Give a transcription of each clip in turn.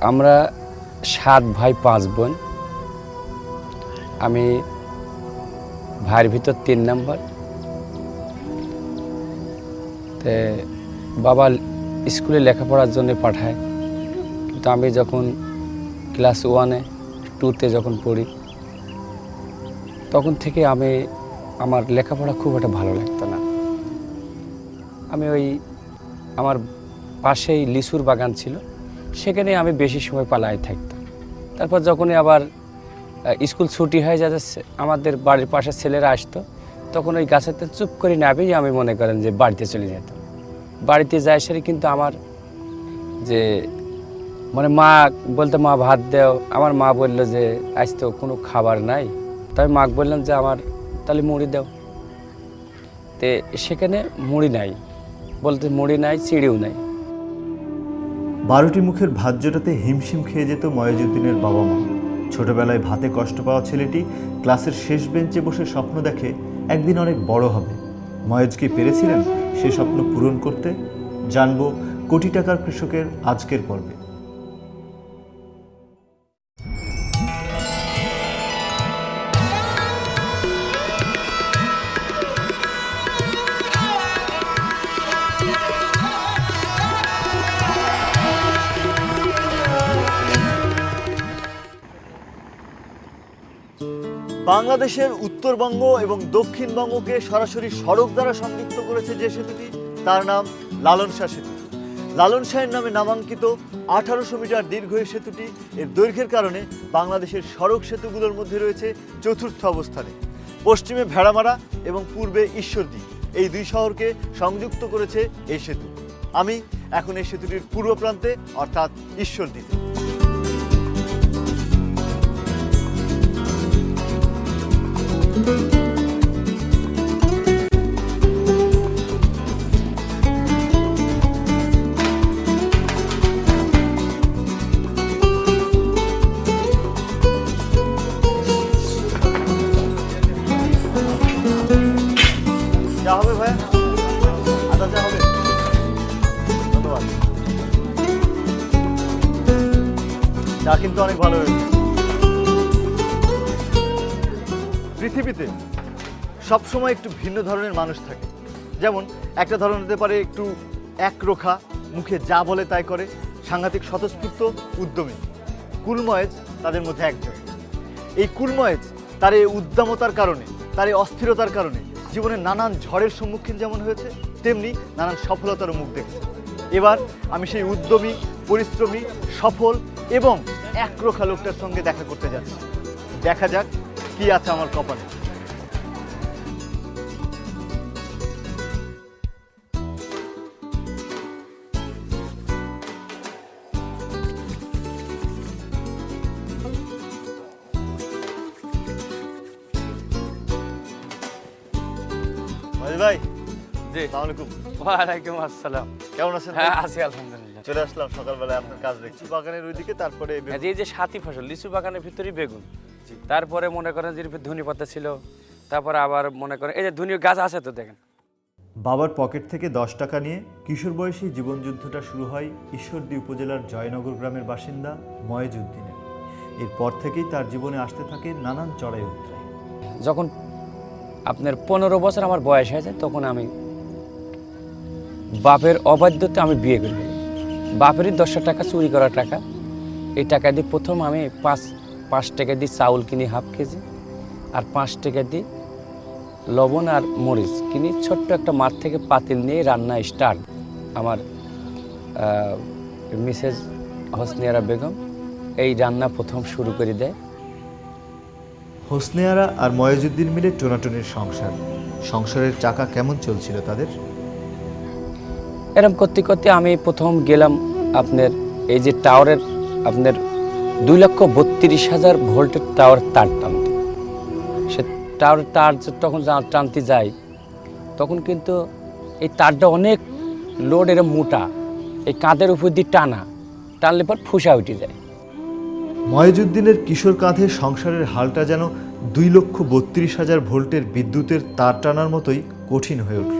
আমরা সাত ভাই, পাঁচ বোন। আমি ভাইয়ের ভিতর তিন নাম্বার। তে বাবা স্কুলে লেখাপড়ার জন্য পাঠায়। কিন্তু আমি যখন ক্লাস ওয়ানে, টুতে যখন পড়ি, তখন থেকে আমি, আমার লেখাপড়া খুব একটা ভালো লাগতো না। আমি ওই, আমার পাশেই লিচুর বাগান ছিল। সেখানে আমি বেশি সময় পালায় থাকতাম। তারপর যখনই আবার স্কুল ছুটি হয়ে যাচ্ছে, আমাদের বাড়ির পাশের ছেলেরা আসতো, তখন ওই গাছেতে চুপ করে নাবেই আমি মনে করেন যে বাড়িতে চলে যেতাম। বাড়িতে যাই সারি কিন্তু আমার যে মানে মা বলতে, মা, ভাত দাও। আমার মা বলল যে, আজ তো কোনো খাবার নাই। তাই মা বললাম যে, আমার তাহলে মুড়ি দাও। তে সেখানে মুড়ি নাই। বলতে মুড়ি নাই, চিড়িও নাই। বারোটি মুখের ভাত জোটাতে হিমশিম খেয়ে যেত ময়জুদ্দিনের বাবা মা। ছোটবেলায় ভাতে কষ্ট পাওয়া ছেলেটি ক্লাসের শেষ বেঞ্চে বসে স্বপ্ন দেখে একদিন অনেক বড় হবে। ময়েজ কি পেরেছিলেন সে স্বপ্ন পূরণ করতে? জানব কোটি টাকার কৃষকের আজকের পর্বে। বাংলাদেশের উত্তরবঙ্গ এবং দক্ষিণবঙ্গকে সরাসরি সড়ক দ্বারা সংযুক্ত করেছে যে সেতুটি, তার নাম লালন শাহ সেতু। লালন শাহের নামে নামাঙ্কিত আঠারোশো মিটার দীর্ঘ এই সেতুটি, এর দৈর্ঘ্যের কারণে বাংলাদেশের সড়ক সেতুগুলোর মধ্যে রয়েছে চতুর্থ অবস্থানে। পশ্চিমে ভেড়ামারা এবং পূর্বে ঈশ্বরদী, এই দুই শহরকে সংযুক্ত করেছে এই সেতু। আমি এখন এই সেতুটির পূর্ব প্রান্তে, অর্থাৎ ঈশ্বরদীতে। চা হবে ভাইয়া আদা চা হবে। ধন্যবাদ। কিন্তু অনেক ভালো হয়েছে। পৃথিবীতে সবসময় একটু ভিন্ন ধরনের মানুষ থাকে। যেমন একটা ধরন হতে পারে একটু একরোখা, মুখে যা বলে তাই করে, সাংঘাতিক স্বতঃস্ফূর্ত উদ্যমী। কুলময়েজ তাদের মধ্যে একজন। এই কুলময়েজ তার এই উদ্দামতার কারণে, তার এই অস্থিরতার কারণে জীবনে নানান ঝড়ের সম্মুখীন যেমন হয়েছে, তেমনি নানান সফলতারও মুখ দেখেছে। এবার আমি সেই উদ্যমী, পরিশ্রমী, সফল এবং একরোখা লোকটার সঙ্গে দেখা করতে যাচ্ছি। দেখা যাক কি আছে আমার কপালে? ভাই জি। আসসালামু আলাইকুম। ওয়ালাইকুম আসসালাম। কেমন আছেন হ্যাঁ আছি আলহামদুলিল্লাহ। চলে আসলাম সকালবেলায় আপনার কাজ দেখছি বাগানের ওইদিকে তারপরে এই এই যে সাথী ফসল লিচু বাগানের ভিতরেই বেগুন। তারপরে মনে করেন যে ধনী পাতা ছিল তারপরে আবার মনে করেন এই যে ধনী গাছ আছে তো দেখেন। বাবার পকেট থেকে দশ টাকা নিয়ে কিশোর বয়সী জীবনযুদ্ধটা শুরু হয় ঈশ্বরদী উপজেলার জয়নগর গ্রামের বাসিন্দা ময়েজ উদ্দিনের এরপর থেকেই তার জীবনে আসতে থাকে নানান চড়াই উত্তরাই যখন আপনার পনেরো বছর আমার বয়স হয়েছে তখন আমি বাপের অবাধ্যতে আমি বিয়ে করি। বাপেরই দশশো টাকা চুরি করা টাকা। এই টাকা দিয়ে প্রথম আমি পাঁচ পাঁচ টাকা দিয়ে চাউল কিনি হাফ কেজি আর পাঁচ টাকা দিয়ে লবণ আর মরিচ কিনি ছোট্ট একটা মাঠ থেকে পাতিল নিয়ে রান্না স্টার্ট। আমার মিসেস হসনিয়ারা বেগম এই রান্না প্রথম শুরু করে দেয়। হোসনেয়ারা আর ময়েজুদ্দিন মিলে টোনাটনির সংসার। সংসারের চাকা কেমন চলছিল তাদের? এরম করতে করতে আমি প্রথম গেলাম আপনার এই যে টাওয়ারের আপনার দুই লক্ষ বত্রিশ হাজার ভোল্টের টাওয়ার তার টানতে সে টাওয়ারের তার তখন টানতে যাই তখন কিন্তু এই তারটা অনেক লোড এরম মোটা। এই কাঁধের উপর দিয়ে টানা। টানলে পর ফুসা উঠে যায়। ময়েজুদ্দিনের কিশোর কাঁধে সংসারের হালটা যেন দুই লক্ষ বত্রিশ হাজার ভোল্টের বিদ্যুতের তার টানার মতোই কঠিন হয়ে উঠল।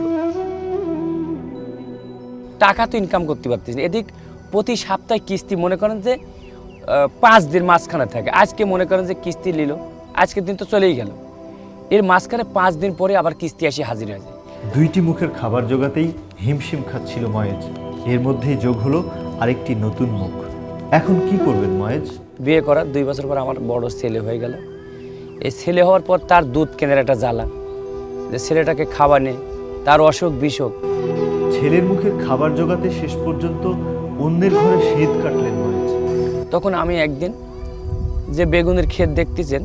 টাকা তো ইনকাম করতে পারতেছি এদিক প্রতি সপ্তাহে কিস্তি মনে করেন যে পাঁচ দিন মাঝখানে থাকে। আজকে মনে করেন যে কিস্তি নিল আজকের দিন তো চলেই গেল। এর মাঝখানে পাঁচ দিন পরে আবার কিস্তি আসে হাজির হয়ে যায়। দুইটি মুখের খাবার জোগাতেই হিমশিম খাচ্ছিল ময়েজ। এর মধ্যেই যোগ হলো আরেকটি নতুন মুখ। এখন কি করবেন ময়েজ? বিয়ে করার দুই বছর পর আমার বড় ছেলে হয়ে গেল। এই ছেলে হওয়ার পর তার দুধ কেনার একটা জ্বালা। যে ছেলেটাকে খাওয়া নেই তার অসুখ বিসুখ ছেলের মুখের খাবার জোগাতে শেষ পর্যন্ত অন্যের ঘরে শীত তখন আমি একদিন যে বেগুনের ক্ষেত দেখতেছেন,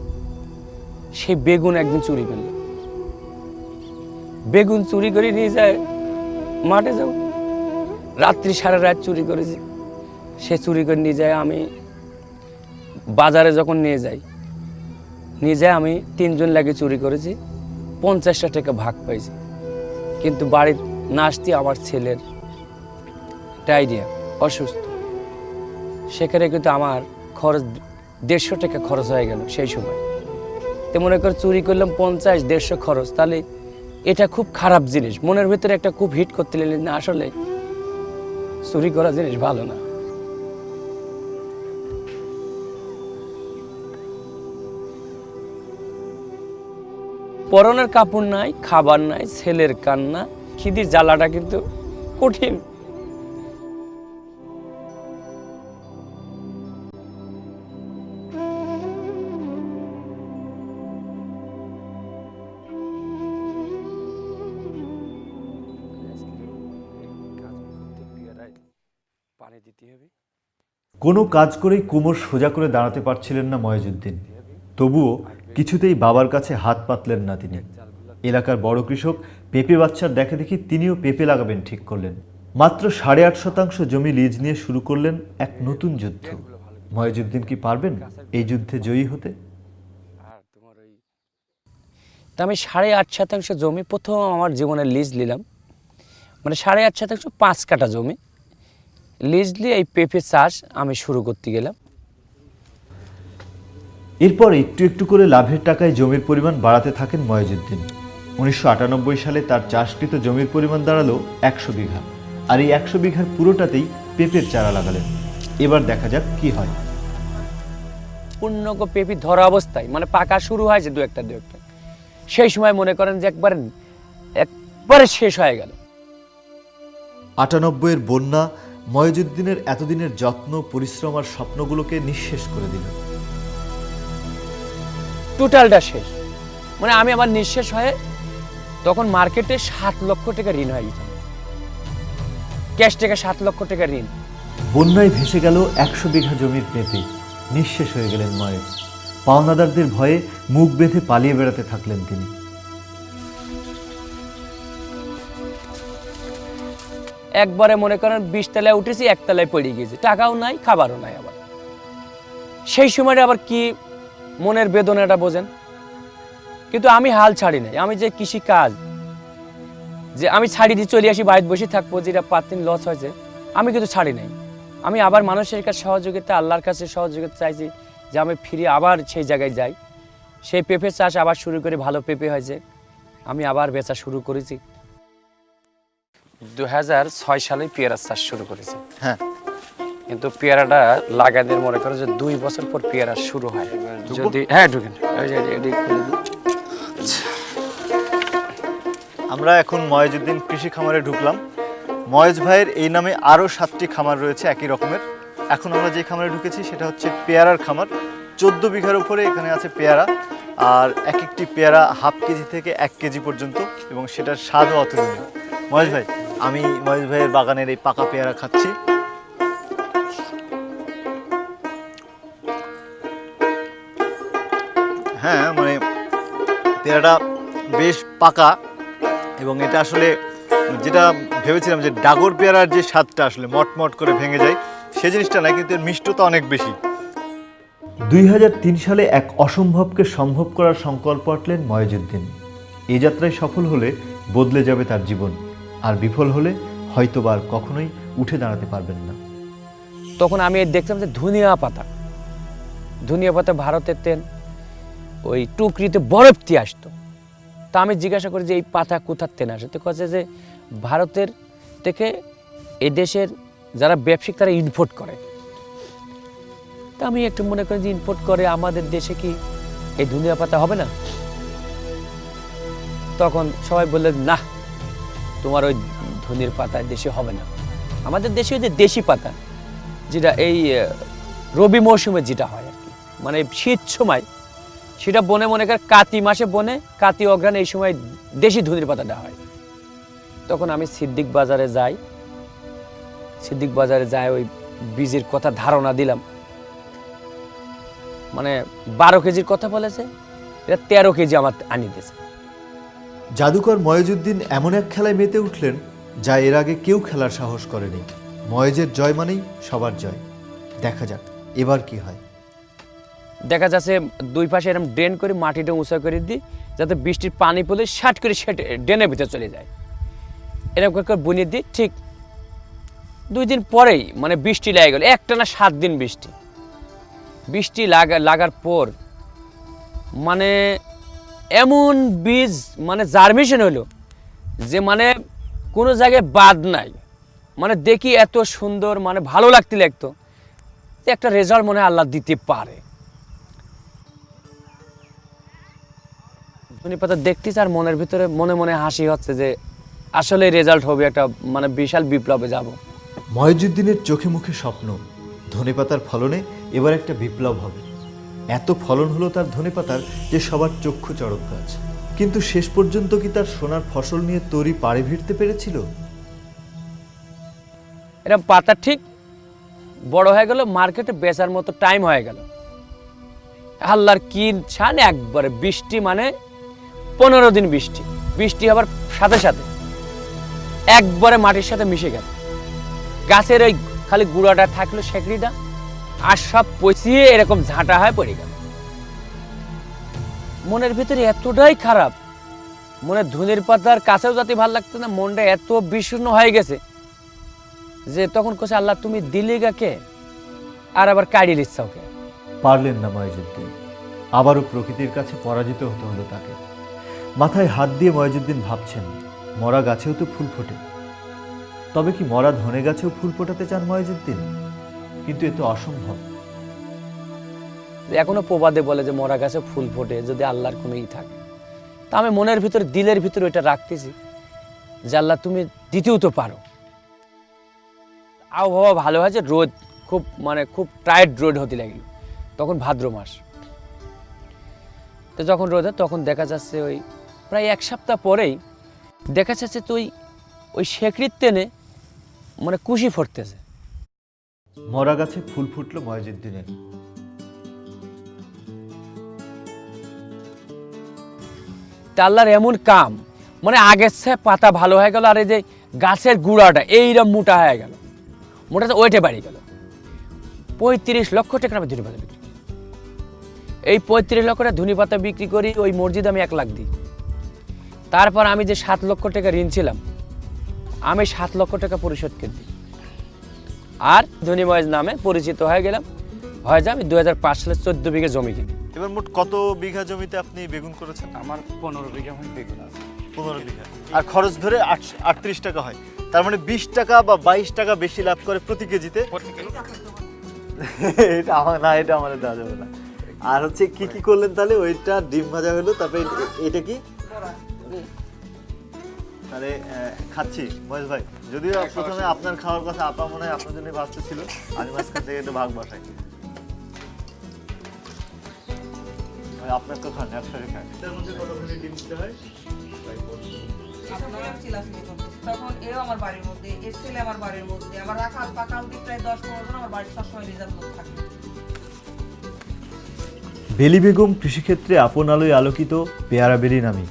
সেই বেগুন একদিন চুরি করল বেগুন চুরি করে নিয়ে যায়, মাঠে যাব রাত্রি সারা রাত চুরি করেছি। সে চুরি করে নিয়ে যায়, আমি বাজারে যখন নিয়ে যাই, নিয়ে যায় আমি তিনজন লাগে চুরি করেছি, পঞ্চাশটা টাকা ভাগ পাইছি। কিন্তু বাড়ির না আসতে আমার ছেলের ডায়রিয়া, অসুস্থ। সেখানে কিন্তু আমার খরচ দেড়শো টাকা খরচ হয়ে গেল সেই সময়। তো মনে কর চুরি করলাম পঞ্চাশ, দেড়শো খরচ, তাহলে এটা খুব খারাপ জিনিস। মনের ভিতরে একটা খুব হিট করতে লাগলেন না, আসলে চুরি করা জিনিস ভালো না। পরনের কাপড় নাই, খাবার নাই, ছেলের কান্না, খিদির জ্বালাটা কিন্তু কঠিন। কোনো কাজ করেই কোমর সোজা করে দাঁড়াতে পারছিলেন না ময়জুদ্দিন। তবুও কিছুতেই বাবার কাছে হাত পাতলেন না তিনি। এলাকার বড় কৃষক পেঁপে বাচ্চার দেখে দেখি তিনিও পেঁপে লাগাবেন ঠিক করলেন। মাত্র সাড়ে আট শতাংশ জমি লিজ নিয়ে শুরু করলেন এক নতুন যুদ্ধ। ময়জুদ্দিন কি পারবেন এই যুদ্ধে জয়ী হতে? তা আমি সাড়ে আট শতাংশ জমি প্রথম আমার জীবনে লিজ নিলাম। মানে সাড়ে আট শতাংশ পাঁচ কাটা জমি। লিজ নিয়ে এই পেঁপে চাষ আমি শুরু করতে গেলাম। এরপর একটু একটু করে লাভের টাকায় জমির পরিমাণ বাড়াতে থাকেন ময়জুদ্দিন। উনিশশো আটানব্বই সালে তার চাষকৃত জমির পরিমাণ দাঁড়াল একশো বিঘা। আর এই একশো বিঘার পুরোটাতেই পেঁপের চারা লাগালেন। এবার দেখা যাক কি হয়। পূর্ণক পেঁপি ধরা অবস্থায় মানে পাকা শুরু হয়েছে দু একটা দু একটা। সেই সময় মনে করেন যে একবার একবারে শেষ হয়ে গেল। আটানব্বইয়ের বন্যা ময়জুদ্দিনের এতদিনের যত্ন পরিশ্রম আর স্বপ্নগুলোকে নিঃশেষ করে দিল। টোটালটা শেষ। মানে আমি আমার নিঃশেষ হয়ে তখন মার্কেটে সাত লক্ষ টাকা ঋণ হয়ে গেছে। ক্যাশ টাকা সাত লক্ষ টাকা ঋণ। বন্যায় ভেসে গেল একশো বিঘা জমির পেঁপে। নিঃশেষ হয়ে গেলেন ময়েজ। পাওনাদারদের ভয়ে মুখ বেঁধে পালিয়ে বেড়াতে থাকলেন তিনি। একবারে মনে করেন বিশ তলায় উঠেছি, এক তলায় পড়ে গিয়েছি টাকাও নাই, খাবারও নাই আবার। সেই সময়টা আবার কি মনের বেদনাটা বোঝেন? কিন্তু আমি হাল ছাড়ি নাই। আমি যে কৃষি কাজ, যে আমি ছাড়ি দিয়ে চলে আসি, বাড়িতে বসে থাকব, যেটা পাঁচ দিন লস হয়েছে, আমি কিন্তু ছাড়ি নাই। আমি আবার মানুষের কাছে সহযোগিতা, আল্লাহর কাছে সহযোগিতা চাইছি যে আমি ফিরে আবার সেই জায়গায় যাই। সেই পেঁপে চাষ আবার শুরু করে, ভালো পেঁপে হয়েছে। আমি আবার বেচা শুরু করেছি। দু হাজার ছয় সালে পেয়ারা চাষ শুরু করেছি। হ্যাঁ। কিন্তু পেয়ারাটা লাগাদের মনে করো যে দুই বছর পর পেয়ারা শুরু হয়। যদি হ্যাঁ ঢুকেন। আমরা এখন ময়েজুদ্দিন কৃষি খামারে ঢুকলাম। ময়েজ ভাইয়ের এই নামে আরও সাতটি খামার রয়েছে একই রকমের। এখন আমরা যে খামারে ঢুকেছি সেটা হচ্ছে পেয়ারার খামার। চোদ্দ বিঘার উপরে এখানে আছে পেয়ারা। আর এক একটি পেয়ারা হাফ কেজি থেকে এক কেজি পর্যন্ত এবং সেটার স্বাদও অতুলনীয়। মহেশ ভাই আমি মহেশ ভাইয়ের বাগানের এই পাকা পেয়ারা খাচ্ছি। হ্যাঁ মানে পেয়ারাটা বেশ পাকা এবং এটা আসলে যেটা ভেবেছিলাম যে ডাগর পেয়ারার যে স্বাদটা আসলে মটমট করে ভেঙে যায়, সে জিনিসটা না কিন্তু এর মিষ্টতা অনেক বেশি। দুই তিন সালে এক অসম্ভবকে সম্ভব করার সংকল্প আটলেন ময়জুদ্দিন। এই যাত্রায় সফল হলে বদলে যাবে তার জীবন। আর বিফল হলে হয়তোবা আর কখনোই উঠে দাঁড়াতে পারবেন না। তখন আমি দেখতাম যে ধনিয়া পাতা। ধনিয়া পাতা ভারতের তেল, ওই টুকরিতে বরফ দিয়ে আসতো। তা আমি জিজ্ঞাসা করি যে এই পাতা কোথার তেল আসে? তো কাছে যে ভারতের থেকে এই দেশের যারা ব্যবসায়িক তারা ইম্পোর্ট করে। তা আমি একটু মনে করি যে ইম্পোর্ট করে আমাদের দেশে কি এই ধনিয়া পাতা হবে না? তখন সবাই বললেন, না। তোমার ওই ধনির পাতা দেশে হবে না। আমাদের দেশে ওই যে দেশি পাতা, যেটা এই রবি মৌসুমে যেটা হয় আর কি। মানে শীত সময় সেটা বনে, মনে কর কাতি মাসে বনে, কাতি অগ্রাণ এই সময় দেশি ধনির পাতাটা হয়। তখন আমি সিদ্দিক বাজারে যাই, সিদ্দিক বাজারে যাই ওই বীজের কথা ধারণা দিলাম। মানে বারো কেজির কথা বলেছে, এটা তেরো কেজি আমার আনি দিয়েছে। জাদুকর ময়জুদ্দিন এমন এক খেলায় মেতে উঠলেন, যা এর আগে কেউ খেলার সাহস করেনি। ময়েজের জয় মানেই সবার জয়। দেখা যাক, এবার কি হয়। দেখা যাচ্ছে দুই পাশে এরকম ড্রেন করে মাটিটা উঁচা করে দিই, যাতে বৃষ্টির পানি পড়লে শার্ট করে সেট ড্রেনের ভিতরে চলে যায়। এরকম করে বুনিয়ে দিই, ঠিক দুই দিন পরেই মানে বৃষ্টি লেগে গেল, একটা না সাত দিন বৃষ্টি। বৃষ্টি লাগা, লাগার পর মানে এমন বীজ মানে জার্মিশন হলো যে মানে কোনো জায়গায় বাদ নাই। মানে দেখি এত সুন্দর মানে ভালো লাগতে লাগতো। যে একটা রেজাল্ট মনে আল্লাহ দিতে পারে। পাতা দেখতেছি আর মনের ভিতরে মনে মনে হাসি হচ্ছে যে আসলে রেজাল্ট হবে একটা মানে বিশাল বিপ্লবে যাব। ময়জুদ্দিনের চোখে মুখে স্বপ্ন, ধনেপাতার ফলনে এবার একটা বিপ্লব হবে। এত ফলন হলো তার ধনেপাতার যে সবার চক্ষু চড়ক গাছ। কিন্তু শেষ পর্যন্ত কি তার সোনার ফসল নিয়ে তরি পাড়ে ভিড়তে পেরেছিল? এরকম পাতা ঠিক বড় হয়ে গেল, মার্কেটে বেচার মতো টাইম হয়ে গেল। আল্লাহর কি ছান, একবারে বৃষ্টি মানে পনেরো দিন বৃষ্টি। বৃষ্টি হবার সাথে সাথে একবারে মাটির সাথে মিশে গেল। গাছের ওই খালি গুঁড়াটা থাকল, সেকড়িটা। আর সব পচিয়ে এরকম ঝাঁটা হয়ে পড়ে গেল। মনের ভিতরে এতটাই খারাপ, মনে ধুনের পাতার কাছেও যাতে ভালো লাগতো না, মনটা এত বিষণ্ণ হয়ে গেছে যে তখন কোসে আল্লাহ, তুমি দিলে গাকে আর আবার কাড়িয়ে দিচ্ছ ওকে পারলেন না ময়জুদ্দিন আবারও প্রকৃতির কাছে পরাজিত হতে হলো তাকে। মাথায় হাত দিয়ে ময়জুদ্দিন ভাবছেন, মরা গাছেও তো ফুল ফোটে। তবে কি মরা ধনে গাছেও ফুল ফোটাতে চান ময়জুদ্দিন কিন্তু এ তো অসম্ভব। এখনও প্রবাদে বলে যে মরা গাছে ফুল ফোটে, যদি আল্লাহর কোনো ই থাকে। তা আমি মনের ভিতরে, দিলের ভিতরে ওইটা রাখতেছি যে আল্লাহ তুমি দিতেও তো পারো। আবহাওয়া ভালো হয়েছে রোদ খুব মানে খুব টায়ার্ড রোদ হতে লাগল। তখন ভাদ্র মাস। তো যখন রোদ হয়, তখন দেখা যাচ্ছে ওই প্রায় এক সপ্তাহ পরেই দেখা যাচ্ছে তুই ওই শেকড়ির টেনে মানে কুশি ফুটতেছে মরা গাছে ফুল ফুটলো ময়জুদ্দিনের তা আল্লাহর এমন কাম মানে আগের সে পাতা ভালো হয়ে গেল আর এই যে গাছের গুঁড়াটা এইরকম মোটা হয়ে গেল। মোটাতে ওয়েটে বাড়ি গেল। পঁয়ত্রিশ লক্ষ টাকা আমি ধনী পাতা বিক্রি করি। এই পঁয়ত্রিশ লক্ষ টাকা ধনী পাতা বিক্রি করি, ওই মসজিদে আমি এক লাখ দিই। তারপর আমি যে সাত লক্ষ টাকা ঋণ ছিলাম, আমি সাত লক্ষ টাকা পরিশোধ করে দিই। আর ধনীময় নামে পরিচিত হয়ে গেলাম। হয়ে যায় আমি দু সালে চোদ্দ বিঘে জমি কিনি। এবার মোট কত বিঘা জমিতে আপনি বেগুন করেছেন? আমার পনেরো বিঘা হয় বেগুন আছে। পনেরো বিঘা। আর খরচ ধরে আটত্রিশ টাকা হয়। তার মানে বিশ টাকা বা বাইশ টাকা বেশি লাভ করে প্রতি কেজিতে? এটা আমার না এটা আমাদের দেওয়া যাবে না। আর হচ্ছে কি কি করলেন তাহলে? ওইটা ডিম ভাজা হলো তারপরে এটা কি? তাহলে খাচ্ছি। মহেশ ভাই যদিও প্রথমে আপনার খাওয়ার কথা আপা মনে হয় আপনার জন্য বাঁচতে ছিল। আমি মাঝখান থেকে একটু ভাগ বসাই ভাই, আপনার তো খান একসাথে খান। এটার মধ্যে কতখানি ডিম দিতে হয়? আপনারা চিলাচিলি করতেছে। তখন এও আমার বাড়ির মধ্যে এর ছেলে আমার বাড়ির মধ্যে। আমার রাখাল পাকাল দিয়ে প্রায় দশ পনেরো জন আমার বাড়ির সবসময় রিজার্ভ লোক থাকে। বেলি বেগম কৃষিক্ষেত্রে আপন আলোয় আলোকিত পেয়ারা বেলি নামে।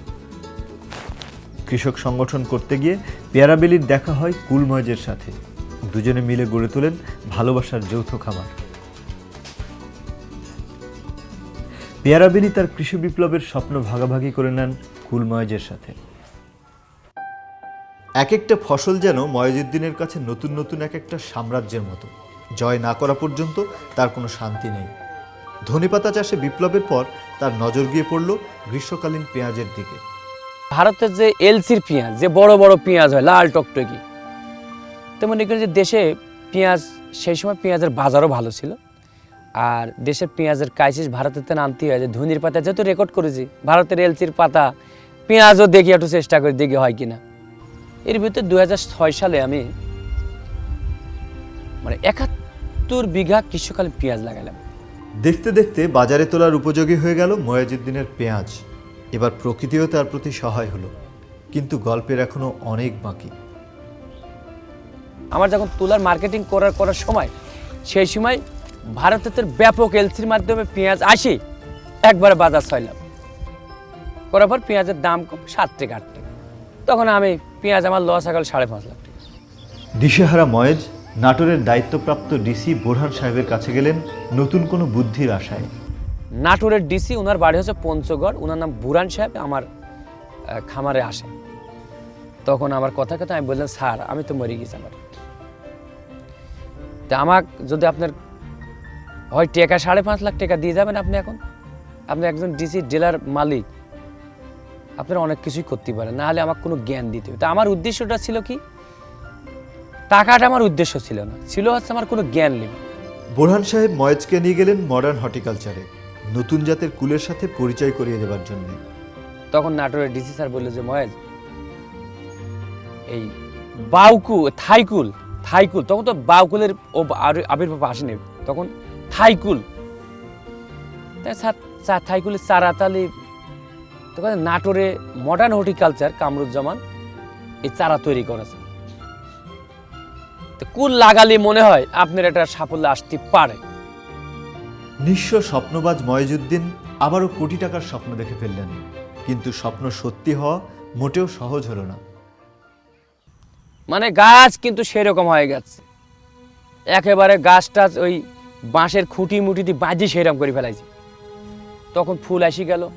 কৃষক সংগঠন করতে গিয়ে পেয়ারা বেলির দেখা হয় কুলময়েজের সাথে। দুজনে মিলে গড়ে তোলেন ভালোবাসার যৌথ খামার। পেয়ারাবেলি তার কৃষি বিপ্লবের স্বপ্ন ভাগাভাগি করে নেন কুলময়জের সাথে। এক একটা ফসল যেন ময়জুদ্দিনের কাছে নতুন নতুন এক একটা সাম্রাজ্যের মতো। জয় না করা পর্যন্ত তার কোনো শান্তি নেই। ধনেপাতা চাষে বিপ্লবের পর তার নজর গিয়ে পড়ল গ্রীষ্মকালীন পেঁয়াজের দিকে। ভারতের যে এলসির পেঁয়াজ, যে বড় বড় পেঁয়াজ হয়, লাল টকটকি, তেমন এখানে যে দেশে পেঁয়াজ, সেই সময় পেঁয়াজের বাজারও ভালো ছিল। আর দেশের পেঁয়াজের ক্রাইসিস ভারতেতে নামতে যে ধনির পাতা যেহেতু রেকর্ড করেছি, ভারতের এলসির পাতা, পেঁয়াজও দেখি একটু চেষ্টা করে দেখি হয় কিনা। এর ভিতরে দুই হাজার ছয় সালে আমি মানে একাত্তর বিঘা গ্রীষ্মকালে পেঁয়াজ লাগালাম। দেখতে দেখতে বাজারে তোলার উপযোগী হয়ে গেল ময়াজুদ্দিনের পেঁয়াজ। এবার প্রকৃতিও তার প্রতি সহায় হলো কিন্তু গল্পের এখনও অনেক বাকি। আমার যখন তুলার মার্কেটিং করার করার সময় সেই সময় ভারতের ব্যাপক এলসির মাধ্যমে পেঁয়াজ আসে একবারে বাজার ছয়লাম। করার পর পেঁয়াজের দাম কম সাত থেকে আট টাকা। তখন আমি পেঁয়াজ আমার লস আগাল সাড়ে পাঁচ লাখ টাকা। দিশেহারা ময়েজ নাটোরের দায়িত্বপ্রাপ্ত ডিসি বোরহান সাহেবের কাছে গেলেন নতুন কোনো বুদ্ধির আশায়। নাটোরের ডিসি ওনার বাড়ি হচ্ছে পঞ্চগড় ওনার নাম বুরান সাহেব, আমার খামারে আসে। তখন আমার কথা কথা আমি বললাম, স্যার, আমি তো মরে গেছি আমার। তা আমাকে যদি আপনার, হয় টাকা সাড়ে পাঁচ লাখ টাকা দিয়ে যাবেন আপনি এখন? আপনি একজন ডিসি জেলার মালিক, আপনারা অনেক কিছুই করতে পারেন, না হলে আমার কোনো জ্ঞান দিতে হবে। তা আমার উদ্দেশ্যটা ছিল কি? টাকাটা আমার উদ্দেশ্য ছিল না, ছিল হচ্ছে আমার কোনো জ্ঞান নেই। বোরহান সাহেব ময়েজকে নিয়ে গেলেন মডার্ন হর্টিকালচারে নতুন জাতের কুলের সাথে পরিচয় করিয়ে দেবার জন্য। তখন নাটোরের ডিসি স্যার বলল যে মহেজ এই বাউকু থাইকুল থাইকুল, তখন তো বাউকুলের ও আবির্ভাব আসেনি। তখন থাইকুল। স্যার থাইকুলের চারাতালি তখন নাটোরে মডার্ন হর্টিকালচার কামরুজ্জামান, এই চারা তৈরি করেছে কুল লাগালে মনে হয় আপনার একটা সাফল্য আসতে পারে। নিঃস্ব স্বপ্নবাজ ময়জুদ্দিন আবারও কোটি টাকার স্বপ্ন দেখে ফেললেন। কিন্তু স্বপ্ন সত্যি হওয়া মোটেও সহজ হলো না। মানে গাছ কিন্তু সেরকম হয়ে গেছে। একেবারে গাছটা ওই বাঁশের খুঁটি মুটি দিয়ে বাজি সেরকম করে ফেলাইছে। তখন ফুল আসি গেল।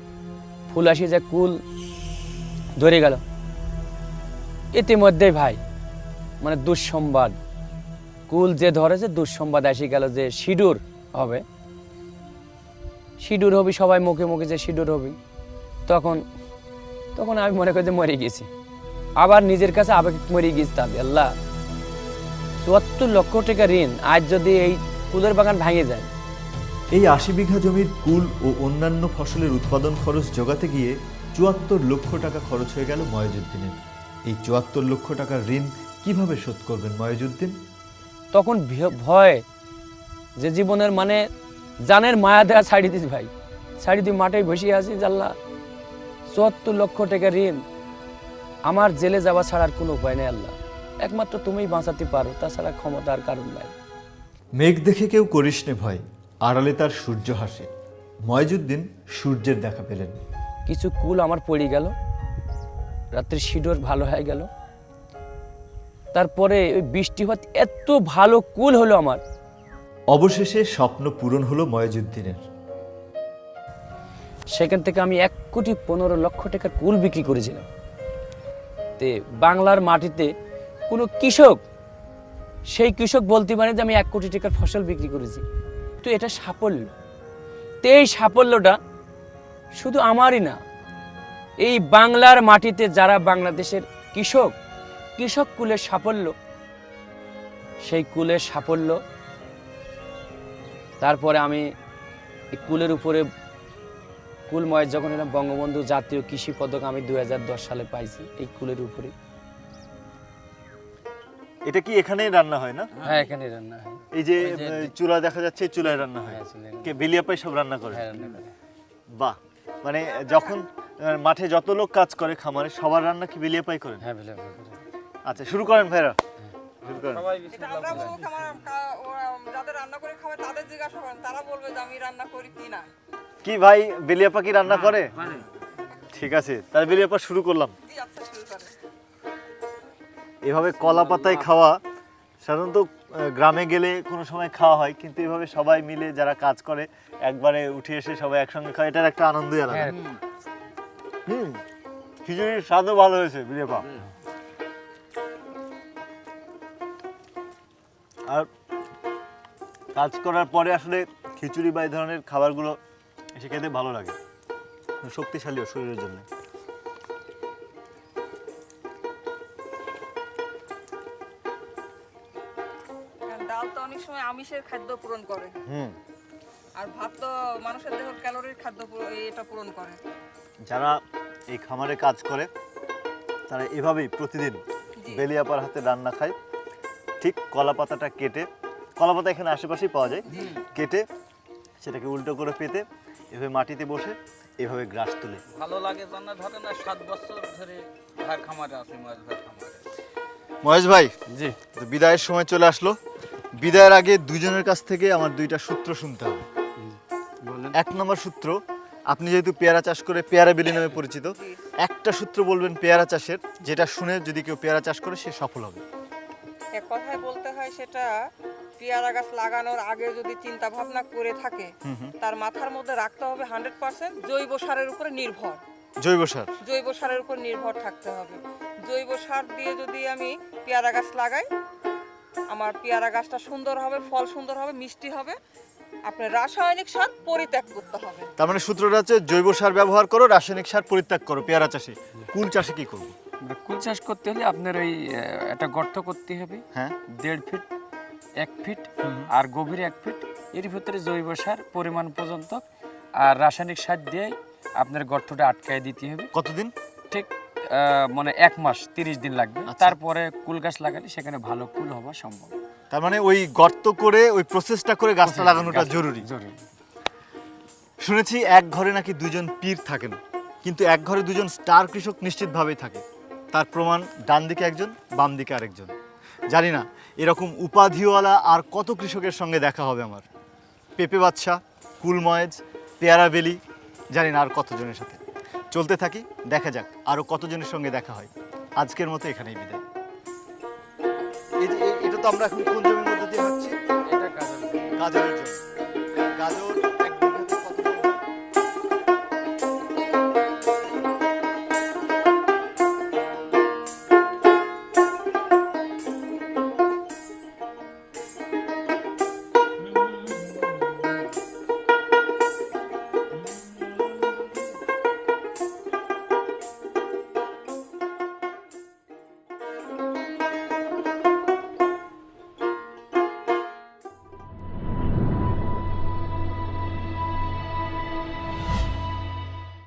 ফুল আসি যে কুল ধরে গেল। ইতিমধ্যেই ভাই মানে দুঃসংবাদ। কুল যে ধরেছে, দুঃসংবাদ আসি গেল যে সিঁদুর হবে। সিঁদুর হবি সবাই মুখে মুখে যে সিঁদুর হবি। তখন তখন আমি মনে করি যে মরে গেছি। আবার নিজের কাছে আবেগ মরে গেছি তাহলে আল্লাহ। চুয়াত্তর লক্ষ টাকা ঋণ আজ যদি এই কুলের বাগান ভেঙে যায়। এই আশি বিঘা জমির কুল ও অন্যান্য ফসলের উৎপাদন খরচ জোগাতে গিয়ে চুয়াত্তর লক্ষ টাকা খরচ হয়ে গেল ময়জুদ্দিনের। এই চুয়াত্তর লক্ষ টাকার ঋণ কীভাবে শোধ করবেন ময়জুদ্দিন? তখন ভয়- ভয় যে জীবনের মানে জানের মায়া দেওয়া ছাড়ি দিস ভাই। ছাড়ি দিয়ে মাঠে বসে আছি জাল্লা। চুয়াত্তর লক্ষ টাকা ঋণ। আমার জেলে যাওয়া ছাড়ার কোনো উপায় নেই আল্লাহ। একমাত্র তুমিই বাঁচাতে পারো তাছাড়া ক্ষমতার কারণ নাই। মেঘ দেখে কেউ করিস নে ভয় আড়ালে তার সূর্য হাসে। ময়জুদ্দিন সূর্যের দেখা পেলেন। কিছু কুল আমার পড়ে গেল। রাত্রে শিডোর ভালো হয়ে গেল। তারপরে ওই বৃষ্টি হতে এত ভালো কুল হলো আমার। অবশেষে স্বপ্ন পূরণ হলো ময়জুদ্দিনের। সেখান থেকে আমি এক কোটি পনেরো লক্ষ টাকার কুল বিক্রি করেছিলাম। তে বাংলার মাটিতে কোনো কৃষক, সেই কৃষক বলতে পারে যে আমি এক কোটি টাকার ফসল বিক্রি করেছি। তো এটা সাফল্য। তো এই সাফল্যটা শুধু আমারই না, এই বাংলার মাটিতে যারা বাংলাদেশের কৃষক কৃষক কুলের সাফল্য, সেই কুলের সাফল্য তারপরে আমি কুলের উপরে কুল কুলময় যখন এলাম বঙ্গবন্ধু জাতীয় কৃষি পদক আমি দু হাজার দশ সালে পাইছি এই কুলের উপরে। এটা কি এখানেই রান্না হয় না? হ্যাঁ এখানে রান্না হয়। এই যে চুলা দেখা যাচ্ছে চুলায় রান্না হয়। হ্যাঁ, চুলায় রান্না। কে বেলিয়াপাই সব রান্না করে। হ্যাঁ রান্না করে। বাহ! মানে যখন মাঠে যত লোক কাজ করে খামারে সবার রান্না কি বেলিয়াপাই করেন? হ্যাঁ বেলে বেলে করে। আচ্ছা শুরু করেন ভাইরা। শুরু করেন। যাদের রান্না করে খাবে তাদের জিজ্ঞাসা করেন তারা বলবে যে আমি রান্না করি কি না। কি ভাই বেলিয়াপা কি রান্না করে? ঠিক আছে তাহলে বেলিয়াপা শুরু করলাম। জি আচ্ছা শুরু করে এভাবে কলা পাতায় খাওয়া সাধারণত গ্রামে গেলে কোনো সময় খাওয়া হয় কিন্তু এভাবে সবাই মিলে যারা কাজ করে একবারে উঠে এসে সবাই একসঙ্গে খায় এটার একটা আনন্দই আলাদা। হ্যাঁ। হুম খিচুড়ির স্বাদও ভালো হয়েছে বিলেপা আর কাজ করার পরে আসলে খিচুড়ি বা এই ধরনের খাবারগুলো এসে খেতে ভালো লাগে। শক্তিশালীও শরীরের জন্য। ডাল তো অনেক সময় আমিষের খাদ্য পূরণ করে। হুম। আর ভাত তো মানুষের দেহের ক্যালোরির খাদ্য এটা পূরণ করে। যারা এই খামারে কাজ করে তারা এভাবেই প্রতিদিন বেলিয়াপার হাতে রান্না খায়। ঠিক কলা পাতাটা কেটে কলা পাতা এখানে আশেপাশেই পাওয়া যায়। কেটে সেটাকে উল্টো করে পেতে এভাবে মাটিতে বসে এভাবে গ্রাস তুলে। ভালো লাগে জানা ধরে না সাত বছর ধরে ভাইয়ের খামারে আছে মাছ ভাইয়ের খামারে। মহেশ ভাই জি। তো বিদায়ের সময় চলে আসলো। বিদায়ের আগে দুজনের কাছ থেকে আমার দুইটা সূত্র শুনতে হবে। এক নম্বর সূত্র আপনি যেহেতু পেয়ারা চাষ করে পেয়ারা বেলি নামে পরিচিত একটা সূত্র বলবেন পেয়ারা চাষের যেটা শুনে যদি কেউ পেয়ারা চাষ করে সে সফল হবে। এক কথায় বলতে হয় সেটা পেয়ারা গাছ লাগানোর আগে যদি চিন্তা ভাবনা করে থাকে তার মাথার মধ্যে রাখতে হবে হান্ড্রেড পার্সেন্ট জৈব সারের উপরে নির্ভর। জৈব সার? জৈব সারের উপর নির্ভর থাকতে হবে। জৈব সার দিয়ে যদি আমি পেয়ারা গাছ লাগাই আমার পেয়ারা গাছটা সুন্দর হবে ফল সুন্দর হবে মিষ্টি হবে আপনার রাসায়নিক সার পরিত্যাগ করতে হবে। তার মানে সূত্রটা হচ্ছে জৈব সার ব্যবহার করো রাসায়নিক সার পরিত্যাগ করো পেয়ারা চাষে। কুল চাষে কি করব? কুল চাষ করতে হলে আপনার ওই একটা গর্ত করতে হবে। হ্যাঁ। দেড় ফিট এক ফিট আর গভীর এক ফিট এর ভিতরে জৈব সার পরিমাণ পর্যন্ত আর রাসায়নিক সার দিয়ে আপনার গর্তটা আটকায় দিতে হবে। কতদিন? ঠিক মানে এক মাস তিরিশ দিন লাগবে। আচ্ছা। তারপরে কুল গাছ লাগালে সেখানে ভালো কুল হওয়া সম্ভব। তার মানে ওই গর্ত করে ওই প্রসেসটা করে গাছটা লাগানোটা জরুরি? জরুরি। শুনেছি এক ঘরে নাকি দুজন পীর থাকেন কিন্তু এক ঘরে দুজন স্টার কৃষক নিশ্চিতভাবেই থাকে। তার প্রমাণ ডান দিকে একজন বাম দিকে আরেকজন। জানি না এরকম উপাধিওয়ালা আর কত কৃষকের সঙ্গে দেখা হবে আমার? পেঁপে বাচ্চা কুলময়েজ পেয়ারাবেলি জানি না আর কতজনের সাথে। চলতে থাকি দেখা যাক আরও কতজনের সঙ্গে দেখা হয়। আজকের মতো এখানেই বিদায়। এই যে এটা তো আমরা এখন কোন জমির মধ্যে দিয়ে হচ্ছে এটা গাজর। গাজরের জন্য গাজর